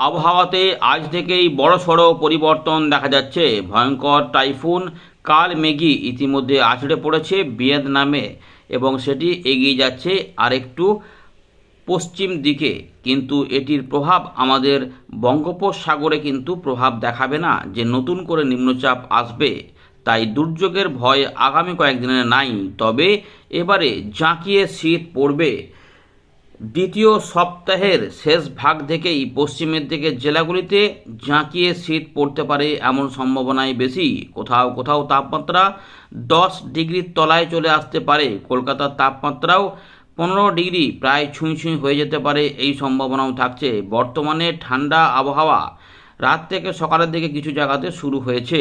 আবহাওয়াতে আজ থেকেই বড় সড় পরিবর্তন দেখা যাচ্ছে। ভয়ঙ্কর টাইফুন, কাল মেঘি ইতিমধ্যে আছড়ে পড়েছে ভিয়েতনামে এবং সেটি এগিয়ে যাচ্ছে আরেকটু পশ্চিম দিকে। কিন্তু এটির প্রভাব আমাদের বঙ্গোপসাগরে কিন্তু প্রভাব দেখাবে না। যে নতুন করে নিম্নচাপ আসবে, তাই দুর্যোগের ভয় আগামী কয়েকদিনের নাই। তবে এবারে জাঁকিয়ে শীত পড়বে। দ্বিতীয় সপ্তাহের শেষ ভাগ থেকেই পশ্চিমের দিকের জেলাগুলিতে জাঁকিয়ে শীত পড়তে পারে এমন সম্ভাবনাই বেশি। কোথাও কোথাও তাপমাত্রা দশ ডিগ্রির তলায় চলে আসতে পারে। কলকাতার তাপমাত্রাও পনেরো ডিগ্রি প্রায় ছুঁই ছুঁই হয়ে যেতে পারে এই সম্ভাবনাও থাকছে। বর্তমানে ঠান্ডা আবহাওয়া রাত থেকে সকালের দিকে কিছু জায়গাতে শুরু হয়েছে।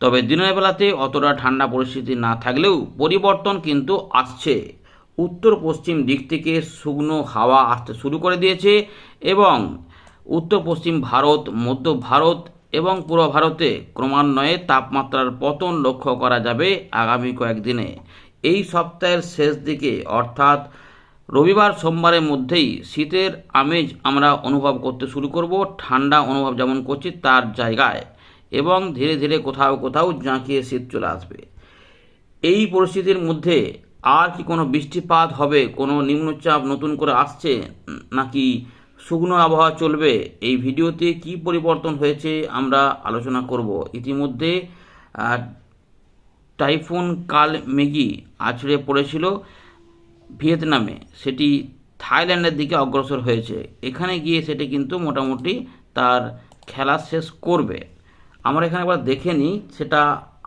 তবে দিনের বেলাতে অতটা ঠান্ডা পরিস্থিতি না থাকলেও পরিবর্তন কিন্তু আসছে। উত্তর পশ্চিম দিক থেকে শুকনো হাওয়া আসতে শুরু করে দিয়েছে এবং উত্তর পশ্চিম ভারত, মধ্য ভারত এবং পূর্ব ভারতে ক্রমান্বয়ে তাপমাত্রার পতন লক্ষ্য করা যাবে আগামী কয়েকদিনে। এই সপ্তাহের শেষ দিকে, অর্থাৎ রবিবার সোমবারের মধ্যেই শীতের আমেজ আমরা অনুভব করতে শুরু করব, ঠান্ডা অনুভব যেমন করছি তার জায়গায় এবং ধীরে ধীরে কোথাও কোথাও জাঁকিয়ে শীত চলে আসবে। এই পরিস্থিতির মধ্যে আর কি কোনো বৃষ্টিপাত হবে? কোনো নিম্নচাপ নতুন করে আসছে? নাকি শুকনো আবহাওয়া চলবে? এই ভিডিওতে কি পরিবর্তন হয়েছে আমরা আলোচনা করব। ইতিমধ্যে টাইফুন কাল মেগি আছড়ে পড়েছিল ভিয়েতনামে। সেটি থাইল্যান্ডের দিকে অগ্রসর হয়েছে। এখানে গিয়ে সেটি কিন্তু মোটামুটি তার খেলা শেষ করবে। আমরা এখানে একবার দেখে নিই, সেটা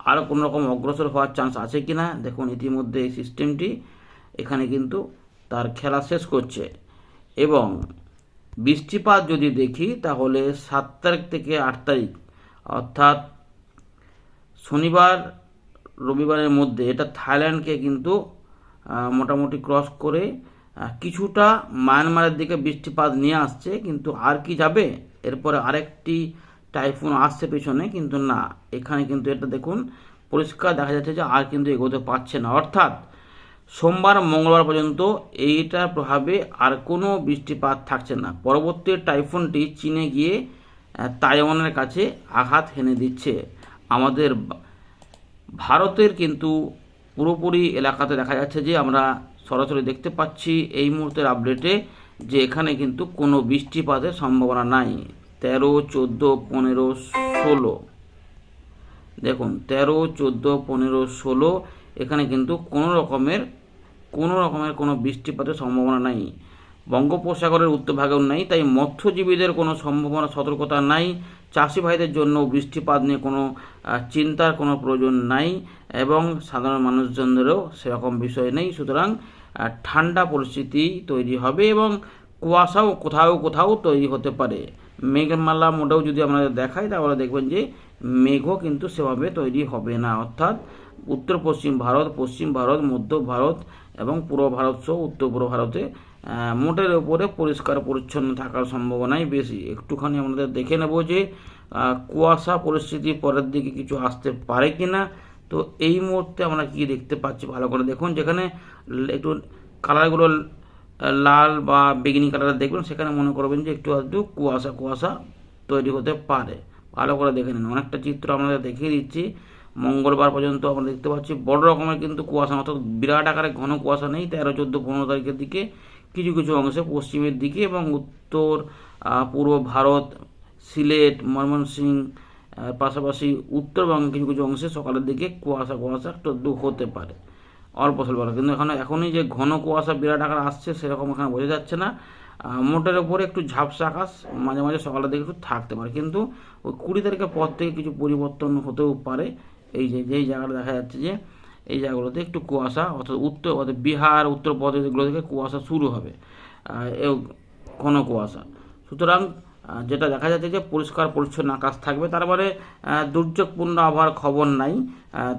আরও কোনো রকম অগ্রসর হওয়ার চান্স আছে কি না দেখুন ইতিমধ্যে এই সিস্টেমটি এখানে কিন্তু তার খেলা শেষ করছে। এবং বৃষ্টিপাত যদি দেখি, তাহলে সাত তারিখ থেকে আট তারিখ, অর্থাৎ শনিবার, রবিবারের মধ্যে এটা থাইল্যান্ডকে কিন্তু মোটামুটি ক্রস করে কিছুটা মায়ানমারের দিকে বৃষ্টিপাত নিয়ে আসছে, কিন্তু আর কি যাবে? এরপরে আরেকটি টাইফুন আসছে পিছনে, কিন্তু না, এখানে কিন্তু এটা দেখুন, পরিষ্কার দেখা যাচ্ছে যে আর কিন্তু এগোতে পারছে না। অর্থাৎ, সোমবার, মঙ্গলবার পর্যন্ত এইটার প্রভাবে আর কোনো বৃষ্টিপাত থাকছে না। পরবর্তী টাইফুনটি চীনে গিয়ে তাইওয়ানের কাছে আঘাত হেনে দিচ্ছে। আমাদের ভারতের কিন্তু পুরোপুরি এলাকাতে দেখা যাচ্ছে যে আমরা সরাসরি দেখতে পাচ্ছি এই মুহূর্তের আপডেটে যে এখানে কিন্তু কোনো বৃষ্টিপাতের সম্ভাবনা নাই। তেরো, চোদ্দ, পনেরো, ষোলো। দেখুন, তেরো, চোদ্দ, পনেরো, ষোলো, এখানে কিন্তু কোনো রকমের কোনো রকমের কোনো বৃষ্টিপাতের সম্ভাবনা নাই। বঙ্গোপসাগরের উত্তরভাগেও নাই, তাই মৎস্যজীবীদের কোনো সম্ভাবনা, সতর্কতা নাই। চাষি ভাইদের জন্য বৃষ্টিপাত নিয়ে কোনো চিন্তার কোনো প্রয়োজন নাই এবং সাধারণ মানুষজনদেরও সেরকম বিষয় নেই। সুতরাং ঠান্ডা পরিস্থিতি তৈরি হবে এবং কুয়াশাও কোথাও কোথাও তৈরি হতে পারে। মেঘমালা মোটেও যদি আপনাদের দেখাই, তাহলে দেখবেন যে মেঘও কিন্তু সেভাবে তৈরি হবে না। অর্থাৎ উত্তর পশ্চিম ভারত পশ্চিম ভারত, মধ্য ভারত এবং পূর্ব ভারত সহ উত্তর পূর্ব ভারতে মোটের উপরে পরিষ্কার পরিচ্ছন্ন থাকার সম্ভাবনাই বেশি। একটুখানি আমাদের দেখে নেব যে কুয়াশা পরিস্থিতি পরের দিকে কিছু আসতে পারে কি না তো এই মুহূর্তে আমরা কি দেখতে পাচ্ছি ভালো করে দেখুন। যেখানে একটু কালারগুলো লাল বা বেগনি কালারের দেখবেন, সেখানে মনে করবেন যে একটু আধটু কুয়াশা কুয়াশা তৈরি হতে পারে। ভালো করে দেখে নিন। অনেকটা চিত্র আমাদের দেখিয়ে দিচ্ছি। মঙ্গলবার পর্যন্ত আমরা দেখতে পাচ্ছি, বড় রকমের কিন্তু কুয়াশা, অর্থাৎ বিরাট আকারে ঘন কুয়াশা নেই। তেরো, চোদ্দ, পনেরো তারিখের দিকে কিছু কিছু অংশে পশ্চিমের দিকে এবং উত্তর পূর্ব ভারত, সিলেট, ময়মনসিংহ পাশাপাশি উত্তরবঙ্গে কিছু কিছু অংশে সকালের দিকে কুয়াশা কুয়াশা একটু হতে পারে। অল্প স্বল্প কিন্তু এখানে এখনই যে ঘন কুয়াশা বিরাট আকার আসছে, সেরকম এখানে বোঝা যাচ্ছে না। মোটের ওপরে একটু ঝাপসা আকাশ মাঝে মাঝে সকালের দিকে একটু থাকতে পারে। কিন্তু ওই কুড়ি তারিখের পর থেকে কিছু পরিবর্তন হতেও পারে। এই যে, যেই জায়গাটা দেখা যাচ্ছে যে, এই জায়গাগুলোতে একটু কুয়াশা, অর্থাৎ উত্তর, অর্থাৎ বিহার, উত্তরপ্রদেশ এগুলো থেকে কুয়াশা শুরু হবে। ঘন কুয়াশা। সুতরাং যেটা দেখা যাচ্ছে যে পরিষ্কার, পরিচ্ছন্ন আকাশ থাকবে। তার মানে দুর্যোগপূর্ণ আবহাওয়ার খবর নাই।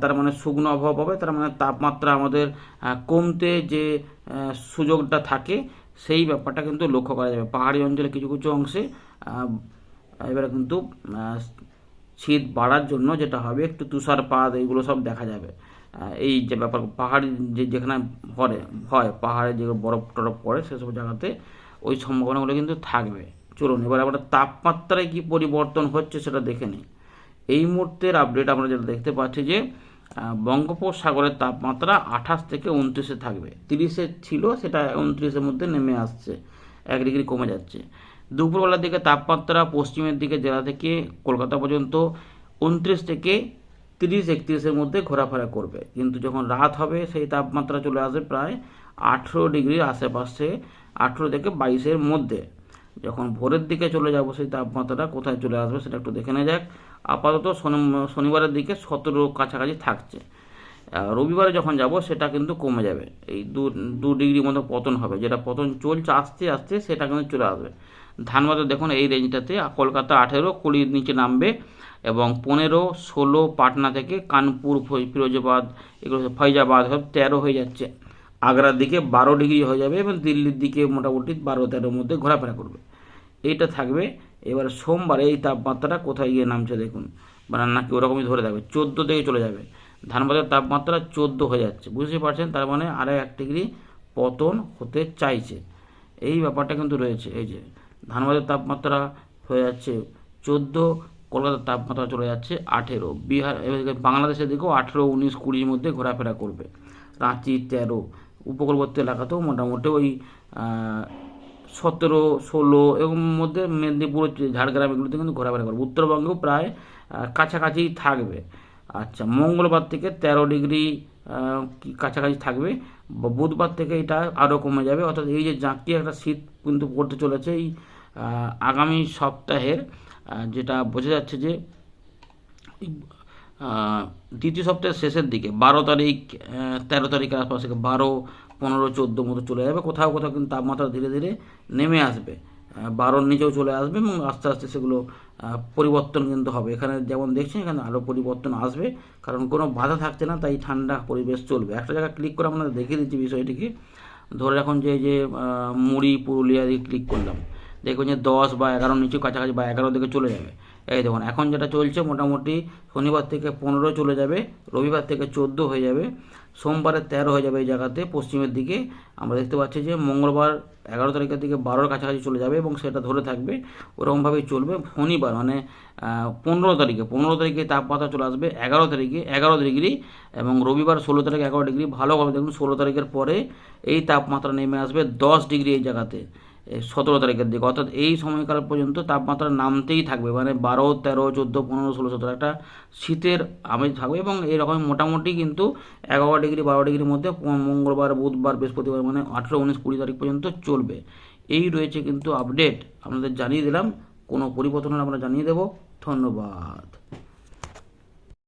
তার মানে শুকনো আবহাওয়া পাবে। তার মানে তাপমাত্রা আমাদের কমতে যে সুযোগটা থাকে, সেই ব্যাপারটা কিন্তু লক্ষ্য করা যাবে। পাহাড়ি অঞ্চলে কিছু কিছু অংশে এবারে কিন্তু শীত বাড়ার জন্য যেটা হবে, একটু তুষারপাত এইগুলো সব দেখা যাবে। এই যে ব্যাপার, পাহাড়ি যে, যেখানে পড়ে, হয়, পাহাড়ে যে বরফ টরফ পড়ে, সেসব জায়গাতে ওই সম্ভাবনাগুলো কিন্তু থাকবে। চলুন, এবার আমরা তাপমাত্রায় কি পরিবর্তন হচ্ছে সেটা দেখে নিই। এই মুহূর্তের আপডেট আমরা যেটা দেখতে পাচ্ছি যে বঙ্গোপসাগরের তাপমাত্রা আঠাশ থেকে উনত্রিশে থাকবে। তিরিশে ছিল, সেটা উনত্রিশের মধ্যে নেমে আসছে। এক ডিগ্রি কমে যাচ্ছে। দুপুরবেলার দিকে তাপমাত্রা পশ্চিমের দিকে জেলা থেকে কলকাতা পর্যন্ত উনত্রিশ থেকে তিরিশ, একত্রিশের মধ্যে ঘোরাফেরা করবে। কিন্তু যখন রাত হবে, সেই তাপমাত্রা চলে আসবে প্রায় আঠেরো ডিগ্রির আশেপাশে, আঠেরো থেকে বাইশের মধ্যে। যখন ভোরের দিকে চলে যাব, সেই তাপমাত্রাটা কোথায় চলে আসবে সেটা একটু দেখে নেওয়া যাক। আপাতত শনি- শনিবারের দিকে সতেরো কাছাকাছি থাকছে। রবিবারে যখন যাব, সেটা কিন্তু কমে যাবে। এই দু দু ডিগ্রি মতো পতন হবে। যেটা পতন চলছে আস্তে আস্তে সেটা কিন্তু চলে আসবে। ধানবাদে দেখুন, এই রেঞ্জটাতে কলকাতা আঠেরো, কুড়ির নিচে নামবে এবং পনেরো, ষোলো, পাটনা থেকে কানপুর ফিরোজাবাদ, এগুলো ফৈজাবাদ সব তেরো হয়ে যাচ্ছে। আগ্রার দিকে বারো ডিগ্রি হয়ে যাবে এবং দিল্লির দিকে মোটামুটি বারো তেরোর মধ্যে ঘোরাফেরা করবে। এইটা থাকবে। এবার সোমবারে এই তাপমাত্রাটা কোথায় গিয়ে নামছে দেখুন। মানে নাকি ওরকমই ধরে থাকবে। চোদ্দ থেকে চলে যাবে। ধানবাদের তাপমাত্রা চোদ্দ হয়ে যাচ্ছে। বুঝতে পারছেন? তার মানে আরও এক ডিগ্রি পতন হতে চাইছে। এই ব্যাপারটা কিন্তু রয়েছে। এই যে ধানবাদের তাপমাত্রা হয়ে যাচ্ছে চোদ্দ, কলকাতার তাপমাত্রা চলে যাচ্ছে আঠেরো। বিহার বাংলাদেশের দিকেও আঠেরো, উনিশ, কুড়ির মধ্যে ঘোরাফেরা করবে। রাঁচি তেরো উপকূলবর্তী এলাকাতেও মোটামুটি ওই সতেরো, ষোলো এবং মধ্যে মেদিনীপুর, ঝাড়গ্রাম এগুলোতে কিন্তু ঘোরাফেরা করবে উত্তরবঙ্গেও প্রায় কাছাকাছি থাকবে। আচ্ছা মঙ্গলবার থেকে তেরো ডিগ্রি কাছাকাছি থাকবে। বুধবার থেকে এটা আরও কমে যাবে। অর্থাৎ এই যে জাঁকি একটা শীত কিন্তু পড়তে চলেছে এই আগামী সপ্তাহের যেটা বোঝা যাচ্ছে যে দ্বিতীয় সপ্তাহের শেষের দিকে, বারো তারিখ তেরো তারিখের আশপাশ বারো, পনেরো, চোদ্দ মতো চলে যাবে। কোথাও কোথাও কিন্তু তাপমাত্রা ধীরে ধীরে নেমে আসবে। বারোর নিচেও চলে আসবে এবং আস্তে আস্তে সেগুলো পরিবর্তন কিন্তু হবে। এখানে যেমন দেখছেন, এখানে আরও পরিবর্তন আসবে। কারণ কোনো বাধা থাকছে না, তাই ঠান্ডা পরিবেশ চলবে। একটা জায়গায় ক্লিক করে আপনাদের দেখিয়ে দিচ্ছি বিষয়টিকে। ধরে রাখুন যে যে মুড়ি, পুরুলিয়া দিয়ে ক্লিক করলাম। দেখবেন যে দশ বা এগারো নিচে কাছাকাছি বা এগারো দিকে চলে যাবে। এই দেখুন, এখন যেটা চলছে মোটামুটি শনিবার থেকে পনেরো চলে যাবে, রবিবার থেকে চোদ্দ হয়ে যাবে, সোমবারে তেরো হয়ে যাবে এই জায়গাতে, পশ্চিমের দিকে। আমরা দেখতে পাচ্ছি যে মঙ্গলবার এগারো তারিখের দিকে বারোর কাছাকাছি চলে যাবে এবং সেটা ধরে থাকবে, ওরকমভাবেই চলবে শনিবার মানে পনেরো তারিখে। পনেরো তারিখে তাপমাত্রা চলে আসবে এগারো তারিখে, এগারো ডিগ্রি এবং রবিবার ষোলো তারিখ এগারো ডিগ্রি। ভালোভাবে দেখুন, ষোলো তারিখের পরে এই তাপমাত্রা নেমে আসবে দশ ডিগ্রি এই জায়গাতে। সতেরো তারিখের দিকে। অর্থাৎ এই সময়কাল পর্যন্ত তাপমাত্রা নামতেই থাকবে। মানে বারো, তেরো, চোদ্দ, পনেরো, ষোলো, সতেরো একটা শীতের আমেজ থাকবে এবং এরকম মোটামুটি কিন্তু এগারো ডিগ্রি, বারো ডিগ্রির মধ্যে মঙ্গলবার, বুধবার, বৃহস্পতিবার মানে আঠেরো, উনিশ, কুড়ি তারিখ পর্যন্ত চলবে। এই রয়েছে কিন্তু আপডেট। আপনাদের জানিয়ে দিলাম। কোনো পরিবর্তন আমরা জানিয়ে দেবো। ধন্যবাদ।